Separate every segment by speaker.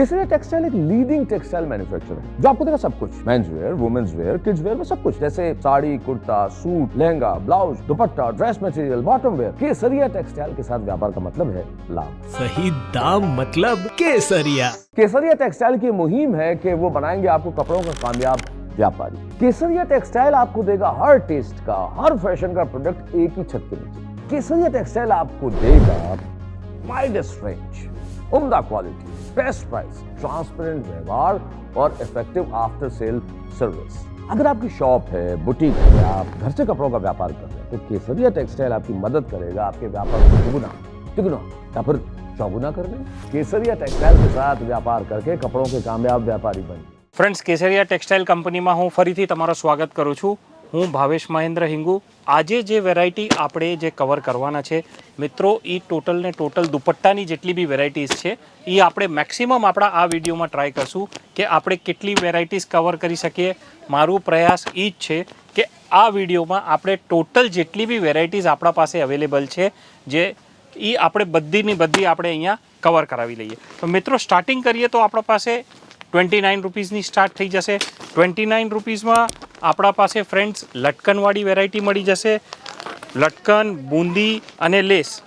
Speaker 1: केसरिया textile एक leading textile manufacturer है जो आपको देगा सब कुछ। Men's wear women's wear kids wear में सब कुछ। जैसे sari kurta suit lehenga blouse dupatta dress material bottom wear Kesariya textile के साथ व्यापार का मतलब है लाभ।
Speaker 2: सही दाम मतलब केसरिया।
Speaker 1: केसरिया टेक्सटाइल की मुहिम है कि वो बनाएँगे आपको कपड़ों का कामयाब व्यापारी। केसरिया टेक्सटाइल आपको देगा हर टेस्ट का हर फ़ैशन का प्रोडक्ट एक ही छत के नीचे। केसरिया टेक्सटाइल आपको देगा वाइडेस्ट रेंज उम्दा क्वालिटी बेस्ट प्राइस ट्रांसपेरेंट व्यवहार और इफेक्टिव आफ्टर सेल सर्विस अगर आपकी शॉप है बुटीक है आप घर से कपड़ों का व्यापार कर रहे हैं तो केसरिया टेक्सटाइल आपकी मदद करेगा आपके व्यापार को दुगुना तिगुना या फिर चौगुना करने केसरिया टेक्सटाइल के साथ व्यापार करके कपड़ों के कामयाब व्यापारी बनिए
Speaker 3: ફ્રેન્ડ્સ કેસરિયા ટેક્સટાઇલ કંપનીમાં હું ફરીથી તમારું સ્વાગત કરું છું હું ભાવેશ મહેન્દ્ર હિંગુ. આજે જે વેરાયટી આપણે જે કવર કરવાના છે, મિત્રો એ ટોટલ ને ટોટલ દુપટ્ટાની જેટલી બી વેરાયટીઝ છે એ આપણે મેક્સિમમ આપણા આ વિડીયોમાં ટ્રાય કરશું કે આપણે કેટલી વેરાયટીઝ કવર કરી શકીએ. મારું પ્રયાસ એ જ છે કે આ વિડીયોમાં આપણે ટોટલ જેટલી બી વેરાયટીઝ આપણા પાસે અવેલેબલ છે, જે એ આપણે બધીની બધી આપણે અહીંયા કવર કરાવી લઈએ. તો મિત્રો સ્ટાર્ટિંગ કરીએ તો આપણા પાસે ટ્વેન્ટી નાઇન રૂપીઝની સ્ટાર્ટ થઈ જશે. ટ્વેન્ટી નાઇન રૂપીસમાં આપણા પાસે ફ્રેન્ડ્સ લટકનવાળી વેરાયટી મળી જશે. લટકન, બુંદી અને લેસ.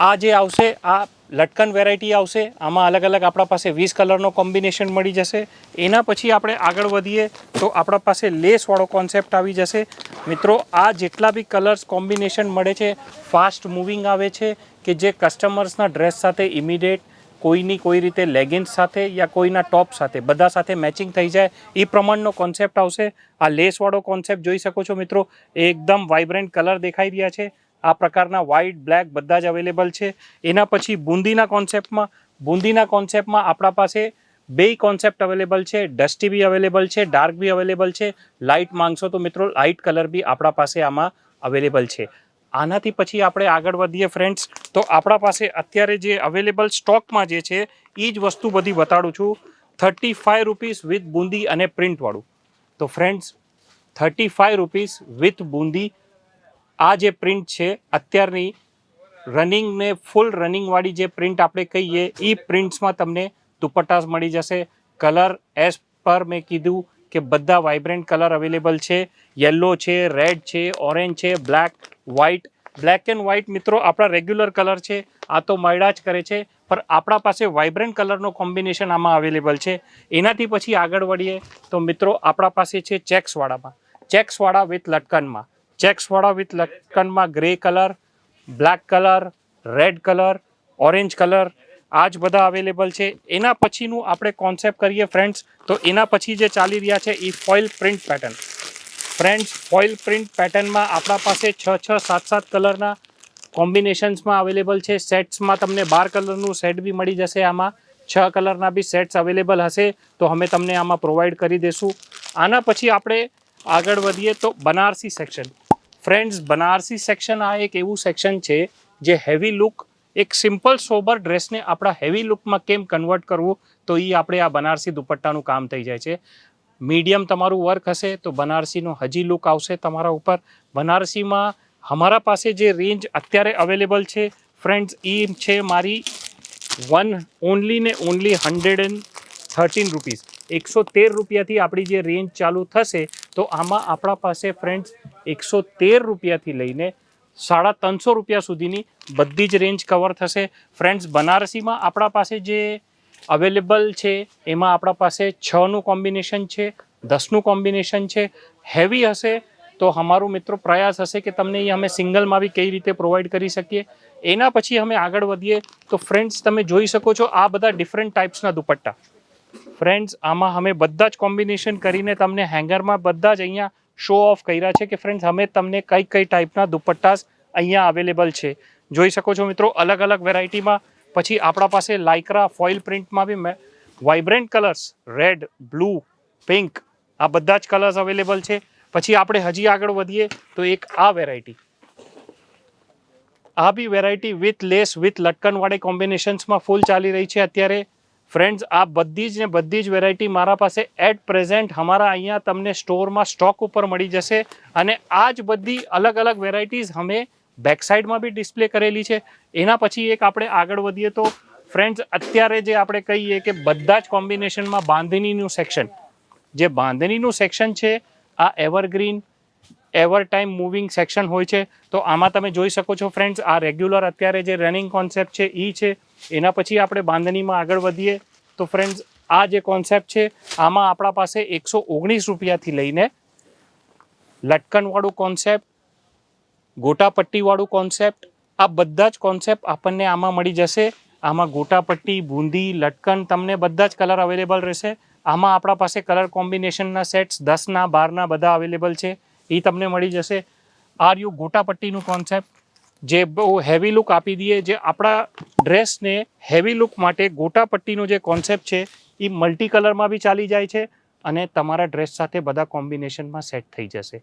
Speaker 3: આ જે આવશે, આ લટકન વેરાયટી આવશે, આમાં અલગ અલગ આપણા પાસે વીસ કલરનો કોમ્બિનેશન મળી જશે. એના પછી આપણે આગળ વધીએ તો આપણા પાસે લેસવાળો કોન્સેપ્ટ આવી જશે. મિત્રો, આ જેટલા બી કલર્સ કોમ્બિનેશન મળે છે ફાસ્ટ મૂવિંગ આવે છે, કે જે કસ્ટમર્સના ડ્રેસ સાથે ઇમિડિયેટ કોઈની કોઈ રીતે લેગિન્સ સાથે યા કોઈના ટોપ સાથે, બધા સાથે મેચિંગ થઈ જાય એ પ્રમાણનો કોન્સેપ્ટ આવશે. આ લેસવાળો કોન્સેપ્ટ જોઈ શકો છો મિત્રો, એકદમ વાઇબ્રન્ટ કલર દેખાઈ રહ્યા છે. આ પ્રકારના વ્હાઇટ બ્લેક બધા જ અવેલેબલ છે. એના પછી બુંદીના કોન્સેપ્ટમાં બુંદીના કોન્સેપ્ટમાં આપણા પાસે બે કોન્સેપ્ટ અવેલેબલ છે. ડસ્ટી બી અવેલેબલ છે ડાર્ક બી અવેલેબલ છે. લાઇટ માંગશો તો મિત્રો લાઇટ કલર બી આપણા પાસે આમાં અવેલેબલ છે. આનાથી પછી આપણે આગળ વધીએ ફ્રેન્ડ્સ તો આપણા પાસે અત્યારે જે અવેલેબલ સ્ટોકમાં જે છે એ જ વસ્તુ બધી બતાડું છું. થર્ટી ફાઇવ રૂપીસ વિથ બુંદી અને પ્રિન્ટવાળું તો friends thirty five rupees with boondi. આ જે પ્રિન્ટ છે, અત્યારની રનિંગને ફૂલ રનિંગવાળી જે પ્રિન્ટ આપણે કહીએ એ પ્રિન્ટ્સમાં તમને દુપટ્ટાસ મળી જશે. કલર એઝ પર મેં કીધું કે બધા વાઇબ્રન્ટ કલર અવેલેબલ છે. યલો છે રેડ છે ઓરેન્જ છે black white black and white મિત્રો, આપણા રેગ્યુલર કલર છે, આ તો મળ્યા જ કરે છે, પણ આપણા પાસે વાઇબ્રન્ટ કલરનો કોમ્બિનેશન આમાં અવેલેબલ છે. એનાથી પછી આગળ વળીએ, તો મિત્રો આપણા પાસે છે ચેક્સવાળામાં ચેક્સવાળા વિથ લટકનમાં. ચેક્સવાળા with લટકનમાં grey colour black colour red colour orange colour આ જ બધા અવેલેબલ છે. એના પછીનું આપણે કોન્સેપ્ટ કરીએ ફ્રેન્ડ્સ તો એના પછી જે ચાલી રહ્યા છે, એ foil print pattern friends foil print પેટર્નમાં આપણા પાસે છ છ સાત સાત કલરના કોમ્બિનેશન્સમાં અવેલેબલ છે. સેટ્સમાં તમને બાર કલરનું સેટ બી મળી જશે. આમાં છ કલરના બી સેટ્સ અવેલેબલ હશે. તો અમે તમને આમાં પ્રોવાઈડ કરી દઈશું આના પછી આપણે આગળ વધીએ તો Banarasi section. Friends, Banarasi section આ એક એવું સેક્શન છે જે હેવી લુક, એક સિમ્પલ સોબર ડ્રેસને આપણા હેવી લુકમાં કેમ કન્વર્ટ કરવું? તો એ આપણે આ બનારસી દુપટ્ટાનું કામ થઈ જાય છે. મીડિયમ તમારું વર્ક હશે તો બનારસીનો હજી લુક આવશે તમારા ઉપર. બનારસીમાં અમારા પાસે જે રેન્જ અત્યારે અવેલેબલ છે ફ્રેન્ડ્સ એ છે મારી વન ઓનલી ને only hundred and thirteen rupees એકસો તેર રૂપિયાથી આપણી જે રેન્જ ચાલુ થશે, તો આમાં આપણા પાસે ફ્રેન્ડ્સ એકસો તેર રૂપિયાથી લઈને સાડા ત્રણસો રૂપિયા સુધીની બધી જ રેન્જ કવર થશે. ફ્રેન્ડ્સ બનારસીમાં આપણા પાસે જે અવેલેબલ છે, એમાં આપણા પાસે છનું કોમ્બિનેશન છે, દસનું કોમ્બિનેશન છે, હેવી હશે તો અમારું મિત્રો પ્રયાસ હશે કે તમને એ અમે સિંગલમાં બી કઈ રીતે પ્રોવાઈડ કરી શકીએ. એના પછી અમે આગળ વધીએ તો ફ્રેન્ડ્સ તમે જોઈ શકો છો આ બધા ડિફરન્ટ ટાઈપ્સના દુપટ્ટા. ફ્રેન્ડ્સ, આમાં અમે બધા જ કોમ્બિનેશન કરીને તમને હેંગરમાં બધા જ અહીંયા શો ઓફ કર્યા છે કે ફ્રેન્ડ્સ, અમે તમને કઈ કઈ ટાઈપના દુપટ્ટાસ અહીંયા અવેલેબલ છે. જોઈ શકો છો મિત્રો અલગ અલગ વેરાયટીમાં પછી આપણા પાસે લાઇક્રા ફોઇલ પ્રિન્ટમાં બી vibrant colours, red, blue, pink, આ બધા જ કલર્સ અવેલેબલ છે. પછી આપણે હજી આગળ વધીએ તો એક આ વેરાયટી. આ બી વેરાયટી વિથ લેસ, વિથ લટકનવાળી કોમ્બિનેશન્સમાં ફૂલ ચાલી રહી છે અત્યારે. ફ્રેન્ડ્સ, આ બધી જ ને બધી જ વેરાયટી મારા પાસે એટ પ્રેઝન્ટ અમારા અહીંયા તમને સ્ટોરમાં સ્ટોક ઉપર મળી જશે. અને આ જ બધી અલગ અલગ વેરાયટીઝ અમે બેક સાઈડમાં બી ડિસ્પ્લે કરેલી છે. એના પછી એક આપણે આગળ વધીએ તો ફ્રેન્ડ્સ અત્યારે જે આપણે કહીએ કે બધા જ કોમ્બિનેશનમાં બાંધણીનું સેક્શન જે બાંધણીનું સેક્શન છે, આ evergreen ever time moving section હોય છે. તો આમાં તમે જોઈ શકો છો ફ્રેન્ડ્સ આ રેગ્યુલર અત્યારે જે રનિંગ કોન્સેપ્ટ છે એ છે. એના પછી આપણે બાંધણીમાં આગળ વધીએ તો ફ્રેન્ડ્સ આ જે કોન્સેપ્ટ છે, આમાં આપણા પાસે એકસો ઓગણીસ રૂપિયાથી લઈને લટકનવાળું કોન્સેપ્ટ ગોટાપટ્ટીવાળું કોન્સેપ્ટ આ બધા જ કોન્સેપ્ટ આપણને આમાં મળી જશે. આમાં ગોટાપટ્ટી, બૂંદી, લટકન તમને બધા જ કલર અવેલેબલ રહેશે. આમાં આપણા પાસે કલર કોમ્બિનેશનના સેટ્સ દસના બારના બધા અવેલેબલ છે. એ તમને મળી જશે. આર યુ ગોટાપટ્ટીનું કોન્સેપ્ટ જે બહુ હેવી લુક આપી દઈએ, જે આપણા ડ્રેસને હેવી લુક માટે ગોટાપટ્ટીનો જે કોન્સેપ્ટ છે એ મલ્ટી કલરમાં બી ચાલી જાય છે અને તમારા ડ્રેસ સાથે બધા કોમ્બિનેશનમાં સેટ થઈ જશે.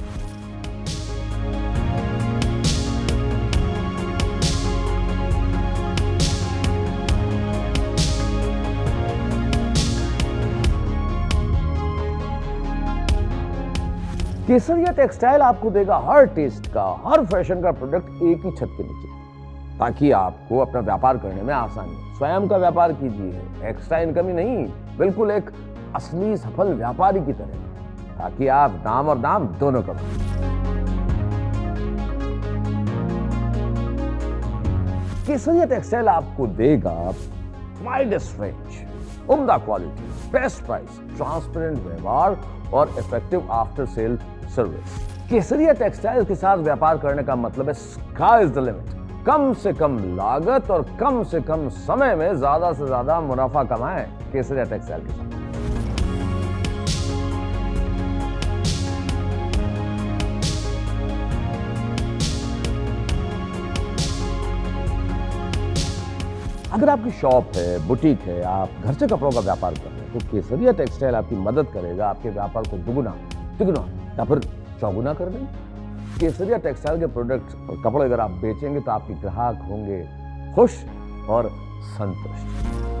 Speaker 1: केसरिया टेक्सटाइल आपको देगा हर टेस्ट का, हर फ़ैशन का प्रोडक्ट एक ही छत के नीचे, ताकि आपको अपना व्यापार करने में आसानी स्वयं का व्यापार कीजिए एक्स्ट्रा इनकम ही नहीं, बिल्कुल एक असली सफल व्यापारी की तरह, ताकि आप दाम और दाम दोनों कमाएँ। केसरिया टेक्सटाइल आपको देगा वाइडेस्ट रेंज उम्दा क्वालिटी बेस्ट प्राइस ट्रांसपेरेंट व्यवहार और effective after sale service Kesariya textile के साथ व्यापार करने का मतलब है स्काई इज़ द लिमिट कम से कम लागत और कम से कम समय में ज़्यादा से ज़्यादा मुनाफा कमाएँ केसरिया टेक्सटाइल के साथ। अगर आपकी शॉप है, बुटीक है, आप घर से कपड़ों का व्यापार कर रहे हैं तो केसरिया टेक्सटाइल आपकी मदद करेगा, आपके व्यापार को दुगुना, तिगुना, या फिर चौगुना कर देंगे। केसरिया टेक्सटाइल के प्रोडक्ट्स और कपड़े अगर आप बेचेंगे तो आपके ग्राहक होंगे खुश और संतुष्ट।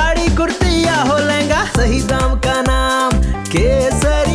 Speaker 2: साड़ी कुर्ती या हो लहंगा सही दाम का नाम केसरी